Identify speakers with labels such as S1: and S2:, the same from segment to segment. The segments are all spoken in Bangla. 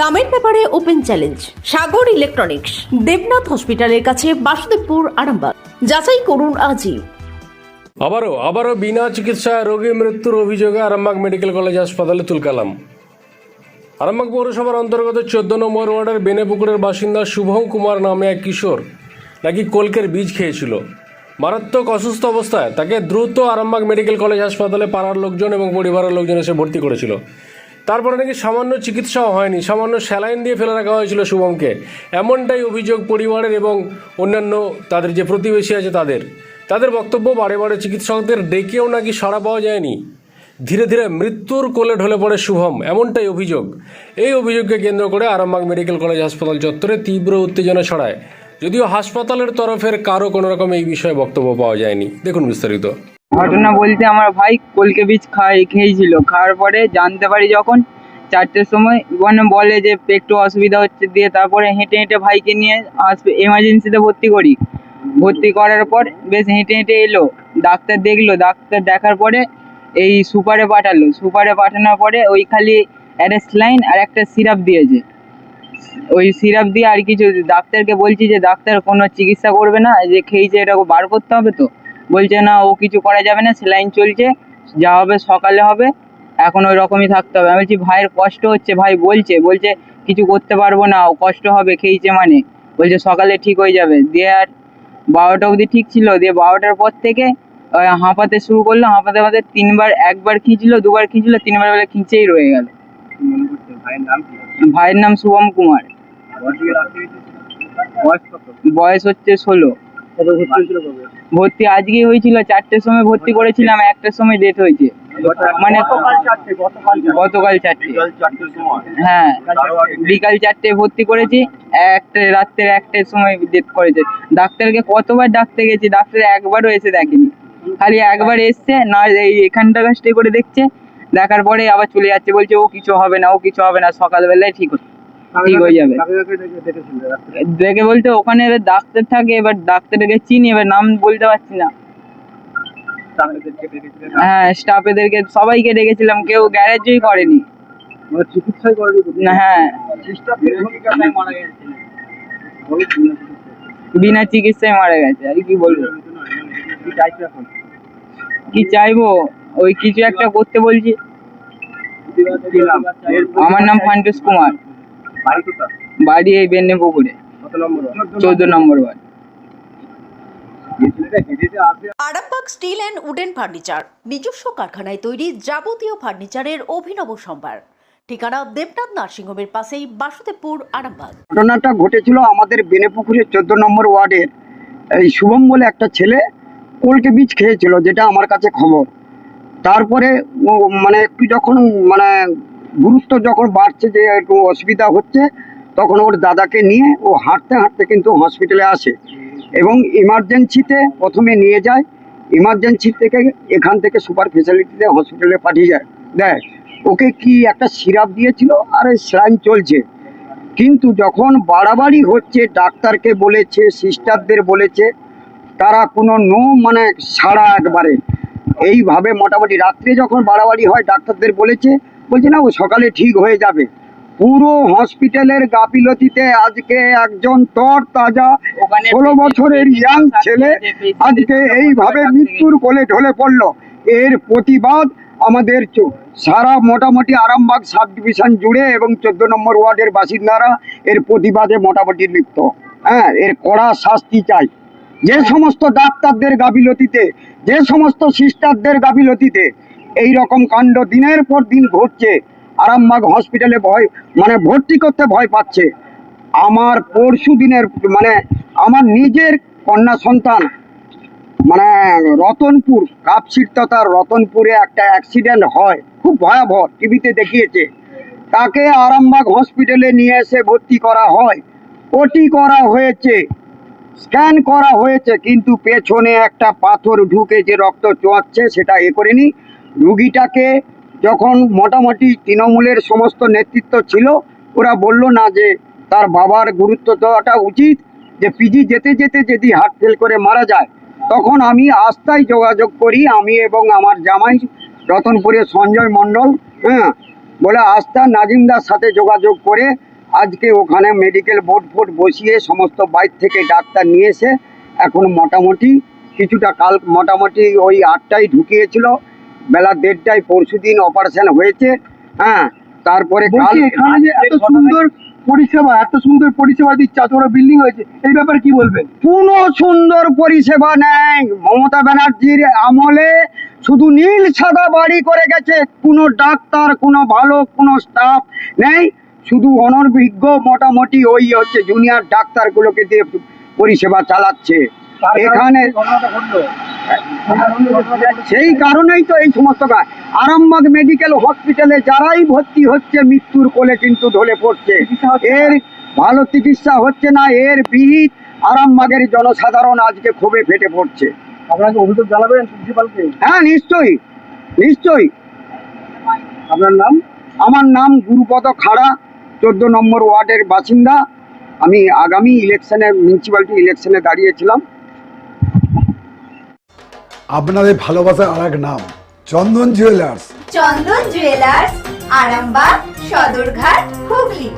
S1: দামের ব্যাপারে open challenge, Sagar electronics, Debnath হসপিটালের কাছে বাসুদেবপুর, আরামবাগ। যাচাই করুন আজই।
S2: আবারও আবারও বিনা চিকিৎসায় রোগী মৃত্যুর অভিযোগে আরামবাগ মেডিকেল কলেজ হাসপাতালে তুলকালাম আরামবাগ পৌরসভার অন্তর্গত চোদ্দ নম্বর ওয়ার্ডের বেনেপুকুরের বাসিন্দা শুভম কুমার নামে এক কিশোর নাকি কলকের বীজ খেয়েছিল। মারাত্মক অসুস্থ অবস্থায় তাকে দ্রুত আরামবাগ মেডিকেল কলেজ হাসপাতালে পাড়ার লোকজন এবং পরিবারের লোকজন এসে ভর্তি করেছিল। তারপরে নাকি সামান্য চিকিৎসাও হয়নি, সামান্য স্যালাইন দিয়ে ফেলে রাখা হয়েছিল শুভমকে। এমনটাই অভিযোগ পরিবারের এবং অন্যান্য তাদের যে প্রতিবেশী আছে তাদের। তাদের বক্তব্য বারে বারে চিকিৎসকদের ডেকেও নাকি সাড়া পাওয়া যায়নি। ধীরে ধীরে মৃত্যুর কোলে ঢলে পড়ে শুভম, এমনটাই অভিযোগ। এই অভিযোগকে কেন্দ্র করে আরামবাগ মেডিকেল কলেজ হাসপাতাল চত্বরে তীব্র উত্তেজনা ছড়ায়। যদিও হাসপাতালের তরফের কারও কোনো রকম এই বিষয়ে বক্তব্য পাওয়া যায়নি। দেখুন বিস্তারিত।
S3: ঘটনা বলতে আমার ভাই কলকে বীজ খাই, খেয়েছিল। খাওয়ার পরে জানতে পারি যখন চারটের সময় মানে বলে যে একটু অসুবিধা হচ্ছে দিয়ে তারপরে হেঁটে হেঁটে ভাইকে নিয়ে আসবে, এমার্জেন্সিতে ভর্তি করি। ভর্তি করার পর বেশ হেঁটে হেঁটে এলো। ডাক্তার দেখল, ডাক্তার দেখার পরে এই সুপারে পাঠালো। সুপারে পাঠানোর পরে ওই খালি অ্যারেস্টলাইন আর একটা সিরাপ দিয়েছে। ওই সিরাপ দিয়ে আর কিছু, ডাক্তারকে বলছি যে, ডাক্তার কোনো চিকিৎসা করবে না, যে খেয়েছে এটা বার করতে হবে তো? বলছে, না, ও কিছু করা যাবে না সেলাইন চলছে, যা হবে সকালে হবে, এখন ওই রকমই থাকতে হবে। আমি বলছি, ভাইয়ের কষ্ট হচ্ছে, ভাই বলছে বলছে কিছু করতে পারব না, ও কষ্ট হবে, খেয়েছে মানে। বলছে, সকালে ঠিক হয়ে যাবে। দিয়ে আর বারোটা অবধি ঠিক ছিল, দিয়ে বারোটার পর থেকে হাঁপাতে শুরু করল, হাঁপাতে হাঁপাতে তিনবার, একবার খিঁচলো, দুবার খিঁচলো, তিনবার বেলা খিঁচেই রয়ে গেল। ভাইয়ের নাম শুভম কুমার। বয়স হচ্ছে ষোলো। ভর্তি আজকেই হয়েছিল চারটের সময় ভর্তি করেছিলাম একটার সময় ডেট হয়েছে। মানে গতকাল চারটে হ্যাঁ বিকাল চারটে ভর্তি করেছি একটা রাত্রের একটার সময় ডেট করেছে। ডাক্তারকে কতবার ডাকতে গেছি ডাক্তার একবারও এসে দেখেনি। খালি একবার এসছে না এই এখানটা স্টে করে দেখছে দেখার পরে আবার চলে যাচ্ছে বলছে ও কিছু হবে না ও কিছু হবে না সকালবেলায় ঠিক হচ্ছে। ঠিক হয়ে যাবে। দেখে বলতে ওখানে এবার ডাক্তার থাকে এবার ডাক্তারকে চিনি এবার নাম বলতে পারছি না। হ্যাঁ স্টাফেদেরকে সবাইকে ডেকেছিলাম কেউ গ্যারেজই করেনি।
S4: চিকিৎসাই করেনি
S3: হ্যাঁ। বিনা চিকিৎসায় মারা গেছে। আর কি বলব?
S4: কি
S3: চাইব? ওই কিছু একটা করতে বলছি। আমার নাম ফান্টুস কুমার।
S4: বাড়ি
S3: এই বেন্নে পুকুরে। চৌদ্দ নম্বর
S4: আসে
S1: Arambagh steel and wooden furniture নিজস্ব কারখানায় তৈরি যাবতীয় ফার্নিচারের অভিনব সম্ভার। ঠিকানা দেবনাথ নার্সিংহোমের পাশেই বাসুদেবপুর আরামবাগ।
S5: ঘটনাটা ঘটেছিল আমাদের বেনেপুকুরের চোদ্দ নম্বর ওয়ার্ডের। এই শুভম বলে একটা ছেলে কলকে বীজ খেয়েছিল যেটা আমার কাছে খবর। তারপরে ও মানে একটু যখন মানে গুরুত্ব যখন বাড়ছে যে একটু অসুবিধা হচ্ছে, তখন ওর দাদাকে নিয়ে ও হাঁটতে হাঁটতে কিন্তু হসপিটালে আসে। এবং ইমার্জেন্সিতে প্রথমে নিয়ে যায় ইমার্জেন্সি থেকে এখান থেকে সুপার ফেসিলিটিতে হসপিটালে পাঠিয়ে যায়, দেয়। ওকে কি একটা সিরাপ দিয়েছিল? আর স্যালাইন চলছে। কিন্তু যখন বাড়াবাড়ি হচ্ছে, ডাক্তারকে বলেছে সিস্টারদের বলেছে, তারা কোনো নো মানে সারা একবারে। এইভাবে মোটামুটি রাত্রে যখন বাড়াবাড়ি হয়, ডাক্তারদের বলেছে বলছে না ও সকালে ঠিক হয়ে যাবে। পুরো হসপিটালের গাফিলতিতে আজকে একজন তর তাজা ষোলো বছরের ইয়াং ছেলে আজকে এইভাবে মৃত্যুর কোলে ঢলে পড়ল। এর প্রতিবাদ আমাদের সারা মোটামুটি আরামবাগ সাব ডিভিশন জুড়ে এবং চোদ্দ নম্বর ওয়ার্ডের বাসিন্দারা এর প্রতিবাদে মোটামুটি লিপ্ত। হ্যাঁ এর কড়া শাস্তি চাই। যে সমস্ত ডাক্তারদের গাফিলতিতে যে সমস্ত সিস্টারদের গাফিলতিতে এই রকম কাণ্ড দিনের পর দিন ঘটছে। আরামবাগ হসপিটালে ভয় মানে ভর্তি করতে ভয় পাচ্ছে। আমার পরশু দিনের মানে আমার নিজের কন্যা সন্তান মানে রতনপুর কাপসির তথা রতনপুরে একটা অ্যাক্সিডেন্ট হয়, খুব ভয়াবহ টিভিতে দেখিয়েছে। তাকে আরামবাগ হসপিটালে নিয়ে এসে ভর্তি করা হয়। ওটি করা হয়েছে স্ক্যান করা হয়েছে, কিন্তু পেছনে একটা পাথর ঢুকে যে রক্ত চোয়াচ্ছে, সেটা এ করেনি। রুগীটাকে যখন মোটামুটি তৃণমূলের সমস্ত নেতৃত্ব ছিল, ওরা বলল না যে তার বাবার গুরুত্ব দেওয়াটা উচিত, যে পিজি যেতে যেতে যদি হার্ট ফেল করে মারা যায়, তখন আমি আস্থায় যোগাযোগ করি, আমি এবং আমার জামাই রতনপুরের সঞ্জয় মণ্ডল হ্যাঁ বলে আস্থা নাজিমদার সাথে যোগাযোগ করে আজকে ওখানে মেডিকেল বোর্ড ফোর্ড বসিয়ে সমস্ত বাইর থেকে ডাক্তার নিয়ে এসে এখন মোটামুটি কিছুটা কাল, মোটামুটি ওই আটটায় ঢুকিয়েছিল। বেলা দেড়টায় পরশু দিন অপারেশন হয়েছে হ্যাঁ তারপরে কাল
S4: এখানে যে এত সুন্দর পরিষেবা এত সুন্দর পরিষেবা দিচ্ছে এত বড় বিল্ডিং হয়েছে এই ব্যাপারে কি বলবেন?
S5: কোনো সুন্দর পরিষেবা নেই। মমতা ব্যানার্জির আমলে শুধু নীল সাদা বাড়ি করে গেছে কোনো ডাক্তার কোনো ভালো কোনো স্টাফ নেই। শুধু অনর্ভিজ্ঞ মোটামুটি ওই হচ্ছে জুনিয়র ডাক্তারগুলোকে দিয়ে পরিষেবা চালাচ্ছে। এখানে সেই কারণেই তো এই সমস্ত কাজ। আরামবাগ মেডিকেল হসপিটালে যারাই ভর্তি হচ্ছে মৃত্যুর কোলে কিন্তু ঢলে পড়ছে। এর ভালো চিকিৎসা হচ্ছে না এর বিহিত আরামবাগের জনসাধারণ আজকে ক্ষোভে ফেটে পড়ছে।
S4: আপনাকে অভিযোগ জানাবেন প্রিন্সিপালকে?
S5: হ্যাঁ নিশ্চয়ই নিশ্চয়ই।
S4: আপনার নাম?
S5: আমার নাম গুরুপদ খাড়া চোদ্দ নম্বর ওয়ার্ডের বাসিন্দা। আমি আগামী ইলেকশনে মিউনিসিপ্যালিটি ইলেকশনে দাঁড়িয়েছিলাম।
S6: আপনাদের ভালোবাসার আর এক নাম চন্দন জুয়েলার্স
S7: চন্দন জুয়েলার্স আরামবাগ সদরঘাট হুগলি।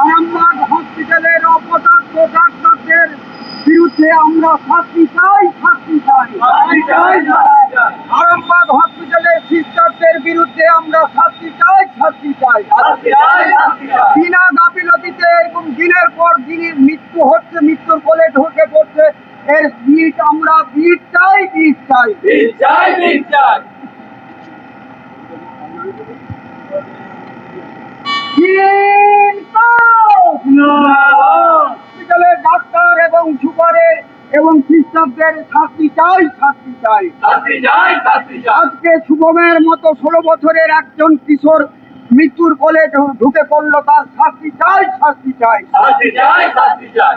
S5: আরামবাগ হসপিটালের অপদার্থ ডাক্তারদের বিরুদ্ধে আমরা শাস্তি চাই শাস্তি চাই। আরামবাগ হসপিটালের সিস্টারদের বিরুদ্ধে আমরা শাস্তি চাই শাস্তি চাই। বিনা গাফিলতিতে এবং দিনের পর দিনের মৃত্যু হচ্ছে মৃত্যুর কোলে ঢুকে পড়ছে। এর বিট আমরা বিট চাই বিট চাই। হসপিটালের সিস্টারদের শাস্তি চাই শাস্তি চাই। আজকে শুভমের মতো ষোলো বছরের একজন কিশোর মৃত্যুর কোলে ঢুকে পড়ল তার শাস্তি চাই শাস্তি চাই। শাস্তি চাই শাস্তি চাই।